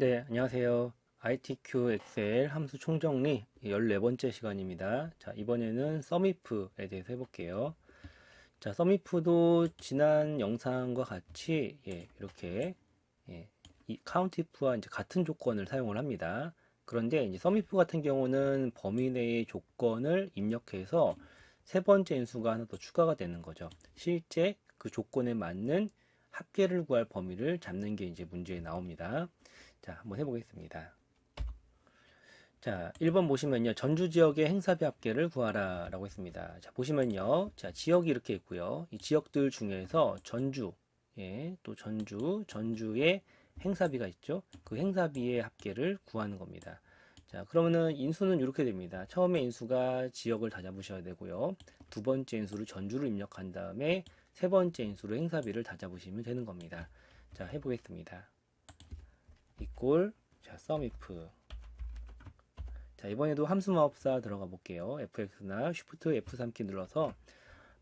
네, 안녕하세요. ITQ 엑셀 함수 총정리 14번째 시간입니다. 자, 이번에는 썸이프에 대해서 해볼게요. 자, 썸이프도 지난 영상과 같이, 예, 이렇게, 예, 이 카운티프와 이제 같은 조건을 사용을 합니다. 그런데 이제 썸이프 같은 경우는 범위 내의 조건을 입력해서 세 번째 인수가 하나 더 추가가 되는 거죠. 실제 그 조건에 맞는 합계를 구할 범위를 잡는 게 이제 문제에 나옵니다. 자, 한번 해보겠습니다. 자, 1번 보시면요. 전주 지역의 행사비 합계를 구하라 라고 했습니다. 자, 보시면요. 자, 지역이 이렇게 있고요. 이 지역들 중에서 전주, 예, 또 전주, 전주의 행사비가 있죠. 그 행사비의 합계를 구하는 겁니다. 자, 그러면은 인수는 이렇게 됩니다. 처음에 인수가 지역을 다 잡으셔야 되고요. 두 번째 인수를 전주를 입력한 다음에 세 번째 인수로 행사비를 다 잡으시면 되는 겁니다. 자, 해보겠습니다. 이꼴 자 썸이프 자 이번에도 함수 마법사 들어가 볼게요. fx나 Shift F3키 눌러서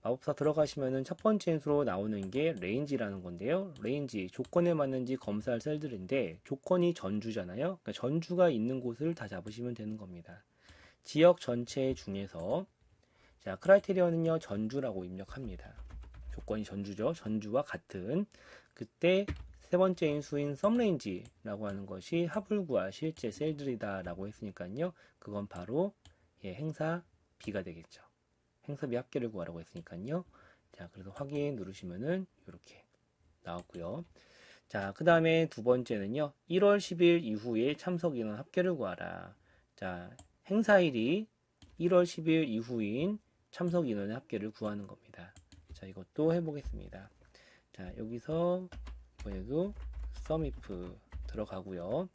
마법사 들어가시면은 첫 번째 인수로 나오는 게 레인지라는 건데요. 레인지 조건에 맞는지 검사할 셀들인데 조건이 전주잖아요. 그러니까 전주가 있는 곳을 다 잡으시면 되는 겁니다. 지역 전체 중에서. 자 크라이테리어는요 전주라고 입력합니다. 조건이 전주죠. 전주와 같은. 그때 세 번째 인수인 썸레인지라고 하는 것이 합을구할 실제 셀들이다 라고 했으니까요. 그건 바로 예, 행사 B가 되겠죠. 행사 B 합계를 구하라고 했으니까요. 자, 그래서 확인 누르시면은 이렇게 나왔고요. 자, 그 다음에 두 번째는요. 1월 10일 이후에 참석 인원 합계를 구하라. 자, 행사일이 1월 10일 이후인 참석 인원의 합계를 구하는 겁니다. 자, 이것도 해보겠습니다. 자, 여기서 이번에도 sumif 들어가고요.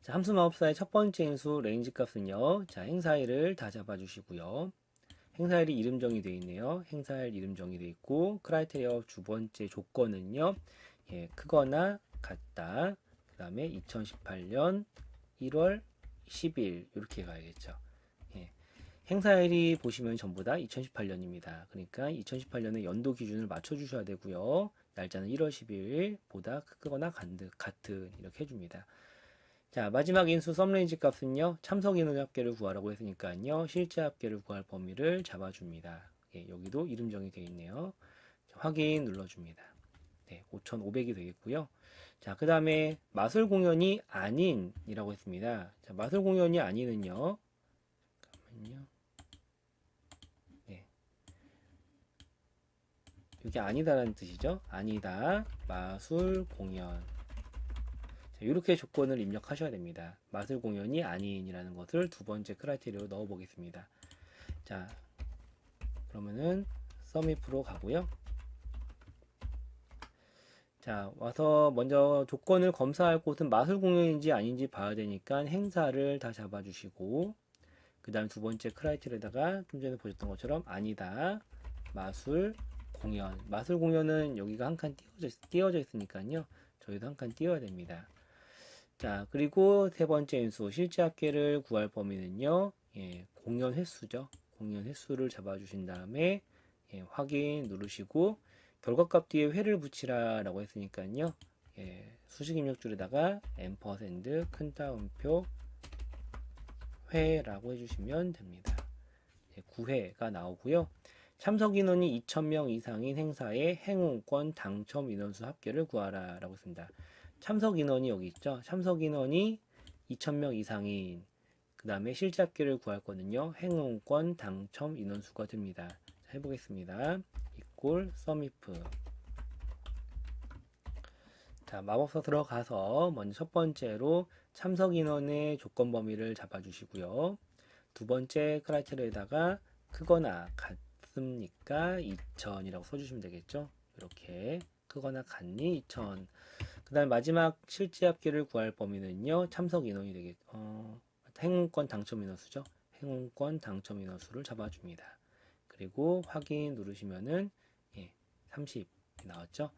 자, 함수 마법사의 첫 번째 인수 레인지 값은요. 자, 행사일을 다 잡아 주시고요. 행사일이 이름 정의되어 있네요. 행사일 이름 정의되어 있고 크라이테리어 두 번째 조건은요. 예, 크거나 같다. 그 다음에 2018년 1월 10일 이렇게 가야겠죠. 예, 행사일이 보시면 전부 다 2018년입니다. 그러니까 2018년의 연도 기준을 맞춰 주셔야 되고요. 날짜는 1월 10일보다 크거나 같은 이렇게 해줍니다. 자 마지막 인수 썸레인지 값은요 참석 인원 합계를 구하라고 했으니까요 실제 합계를 구할 범위를 잡아줍니다. 예, 여기도 이름 정의되어 있네요. 자, 확인 눌러줍니다. 네, 5,500이 되겠고요. 자, 그 다음에 마술 공연이 아닌이라고 했습니다. 자, 마술 공연이 아닌은요. 잠깐만요. 이게 아니다라는 뜻이죠. 아니다. 마술 공연. 자, 이렇게 조건을 입력하셔야 됩니다. 마술 공연이 아닌이라는 것을 두 번째 크라이테리아로 넣어 보겠습니다. 자, 그러면은 서밋프로 가고요. 자, 와서 먼저 조건을 검사할 곳은 마술 공연인지 아닌지 봐야 되니까 행사를 다 잡아주시고, 그 다음 두 번째 크라이테리아에다가 좀 전에 보셨던 것처럼 아니다. 마술 공연. 마술 공연은 여기가 한 칸 띄워져, 띄워져 있으니까요. 저희도 한 칸 띄워야 됩니다. 자 그리고 세 번째 인수 실제 합계를 구할 범위는요. 예, 공연 횟수죠. 공연 횟수를 잡아 주신 다음에 예, 확인 누르시고 결과값 뒤에 회를 붙이라 라고 했으니까요. 예, 수식 입력줄에다가 앰퍼샌드 큰 따옴표 회라고 해주시면 됩니다. 9회가 나오고요 참석 인원이 2,000명 이상인 행사의 행운권 당첨 인원수 합계를 구하라 라고 씁니다. 참석 인원이 여기 있죠. 참석 인원이 2,000명 이상인 그 다음에 실제 합계를 구할 거는요. 행운권 당첨 인원수가 됩니다. 자, 해보겠습니다. 이꼴 서미프 자 마법사 들어가서 먼저 첫 번째로 참석 인원의 조건 범위를 잡아주시고요. 두 번째 크라이테리아에다가 크거나 같 같습니까? 2000이라고 써주시면 되겠죠. 이렇게 크거나 같니? 2000. 그 다음 마지막 실제 합계를 구할 범위는요. 참석 인원이 되겠, 어, 행운권 당첨 인원수죠. 행운권 당첨 인원수를 잡아줍니다. 그리고 확인 누르시면은 예, 30 나왔죠.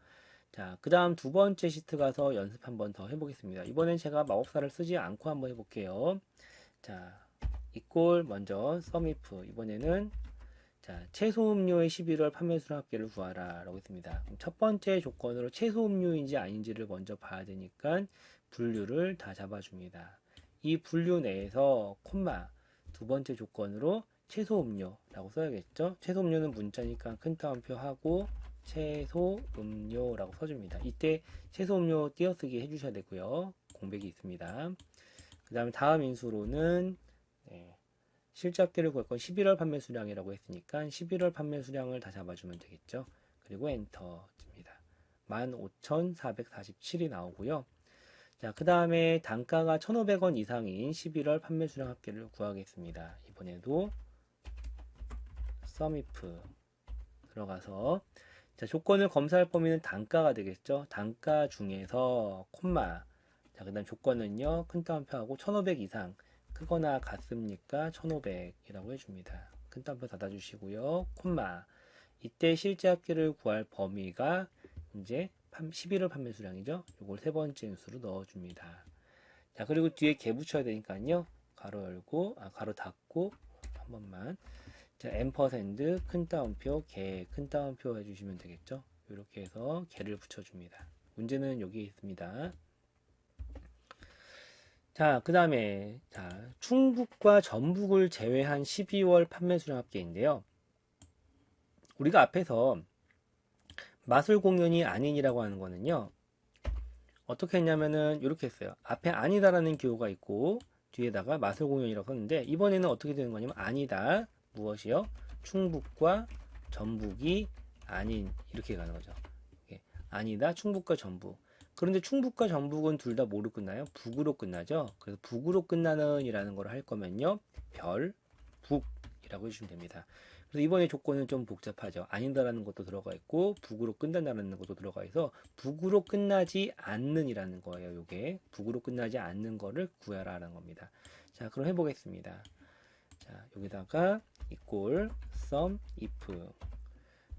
자, 그 다음 두 번째 시트 가서 연습 한번 더 해보겠습니다. 이번엔 제가 마법사를 쓰지 않고 한번 해볼게요. 자, 이꼴 먼저 서미프 이번에는 자, 채소 음료의 11월 판매 수량 합계를 구하라 라고 했습니다. 첫 번째 조건으로 채소 음료인지 아닌지를 먼저 봐야 되니까 분류를 다 잡아줍니다. 이 분류 내에서 콤마 두 번째 조건으로 채소 음료라고 써야겠죠. 채소 음료는 문자니까 큰 따옴표 하고 채소 음료라고 써줍니다. 이때 채소 음료 띄어쓰기 해주셔야 되고요. 공백이 있습니다. 그 다음에 다음 인수로는 네, 실적계를 구할 건 11월 판매 수량이라고 했으니까 11월 판매 수량을 다 잡아주면 되겠죠. 그리고 엔터 칩니다. 15,447이 나오고요. 자, 그 다음에 단가가 1,500원 이상인 11월 판매 수량 합계를 구하겠습니다. 이번에도 서미프 들어가서 자, 조건을 검사할 범위는 단가가 되겠죠. 단가 중에서 콤마 자, 그 다음 조건은요. 큰 따옴표하고 1500 이상 크거나 같습니까? 1500이라고 해줍니다. 큰 따옴표 닫아주시고요. 콤마 이때 실제 합계를 구할 범위가 이제 11월 판매 수량이죠. 이걸 세 번째 수로 넣어줍니다. 자, 그리고 뒤에 개 붙여야 되니까요. 가로 열고, 아, 가로 닫고, 한 번만. 자, 앰퍼샌드, 큰 따옴표, 개, 큰 따옴표 해주시면 되겠죠. 이렇게 해서 개를 붙여줍니다. 문제는 여기 있습니다. 자, 그 다음에, 자, 충북과 전북을 제외한 12월 판매 수량 합계인데요. 우리가 앞에서 마술 공연이 아닌이라고 하는 거는요. 어떻게 했냐면은 이렇게 했어요. 앞에 아니다라는 기호가 있고 뒤에다가 마술 공연이라고 했는데 이번에는 어떻게 되는 거냐면 아니다. 무엇이요? 충북과 전북이 아닌 이렇게 가는 거죠. 아니다. 충북과 전북. 그런데 충북과 전북은 둘 다 뭐로 끝나요? 북으로 끝나죠. 그래서 북으로 끝나는 이라는 걸 할 거면요. 별, 북 이라고 해주시면 됩니다. 그래서 이번에 조건은 좀 복잡하죠. 아닌다라는 것도 들어가 있고 북으로 끝난다는 것도 들어가 있어 북으로 끝나지 않는 이라는 거예요. 요게 북으로 끝나지 않는 거를 구하라는 겁니다. 자, 그럼 해보겠습니다. 자, 여기다가 이꼴 sum if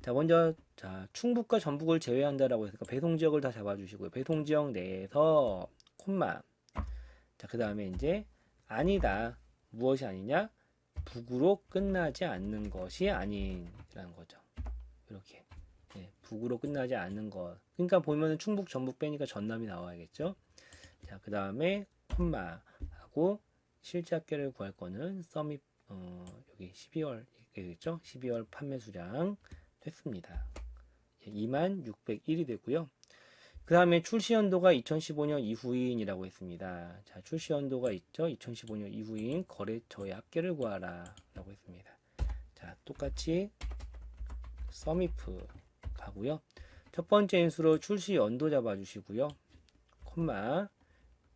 자, 먼저 자 충북과 전북을 제외한다라고 했으니까 배송 지역을 다 잡아 주시고요. 배송 지역 내에서 콤마 자, 그 다음에 이제 아니다 무엇이 아니냐 북으로 끝나지 않는 것이 아닌라는 거죠. 이렇게 네, 북으로 끝나지 않는 것. 그러니까 보면은 충북 전북 빼니까 전남이 나와야겠죠. 자, 그 다음에 콤마 하고 실제 합계를 구할 거는 썸이 어, 여기 12월 이겠죠? 12월 판매 수량 됐습니다. 2601이 되고요. 그 다음에 출시 연도가 2015년 이후인이라고 했습니다. 자, 출시 연도가 있죠. 2015년 이후인 거래처의 합계를 구하라 라고 했습니다. 자, 똑같이 서미프 가고요. 첫 번째 인수로 출시 연도 잡아주시고요. 콤마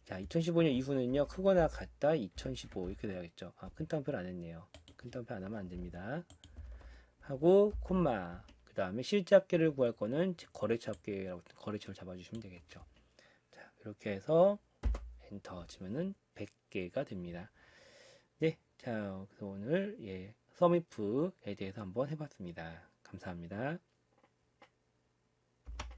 자, 2015년 이후는요. 크거나 같다 2015 이렇게 돼야겠죠. 아, 큰 따옴표 안 했네요. 큰 따옴표 안 하면 안 됩니다. 하고 콤마 다음에 실제 합계를 구할 거는 거래처 합계라고 거래처를 잡아주시면 되겠죠. 자, 이렇게 해서 엔터 치면은 100개가 됩니다. 네, 자, 그래서 오늘 예, 서미프에 대해서 한번 해봤습니다. 감사합니다.